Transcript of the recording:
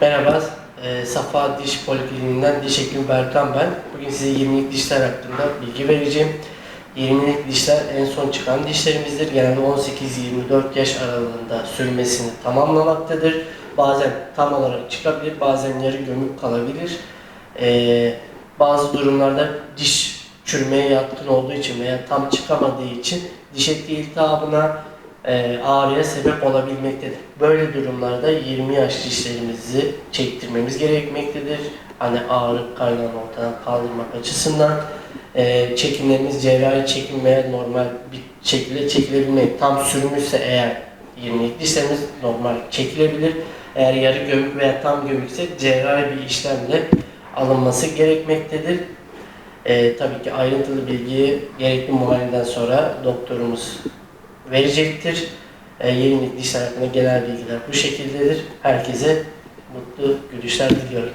Merhaba, e, Safa Diş Polikliniğinden Diş Hekimi Berkan ben. Bugün size 20'lik dişler hakkında bilgi vereceğim. 20'lik dişler en son çıkan dişlerimizdir. Genelde 18-24 yaş aralığında sürmesini tamamlamaktadır. Bazen tam olarak çıkabilir, bazen yarı gömük kalabilir. E, bazı durumlarda diş çürümeye yatkın olduğu için veya tam çıkamadığı için diş eti iltihabına, e, ağrıya sebep olabilmektedir. Böyle durumlarda 20 yaş dişlerimizi çektirmemiz gerekmektedir. Hani ağrı kaynağını ortadan kaldırmak açısından e, çekimlerimiz cerrahi çekim veya normal bir şekilde çekilebilmek. Tam sürmüşse eğer 20 dişlerimiz normal çekilebilir. Eğer yarı gömük veya tam gömükse cerrahi bir işlemle alınması gerekmektedir. E, tabii ki ayrıntılı bilgiyi gerekli muayeneden sonra doktorumuz verecektir. E, yenilik dişler hakkında genel bilgiler bu şekildedir. Herkese mutlu gülüşler diliyorum.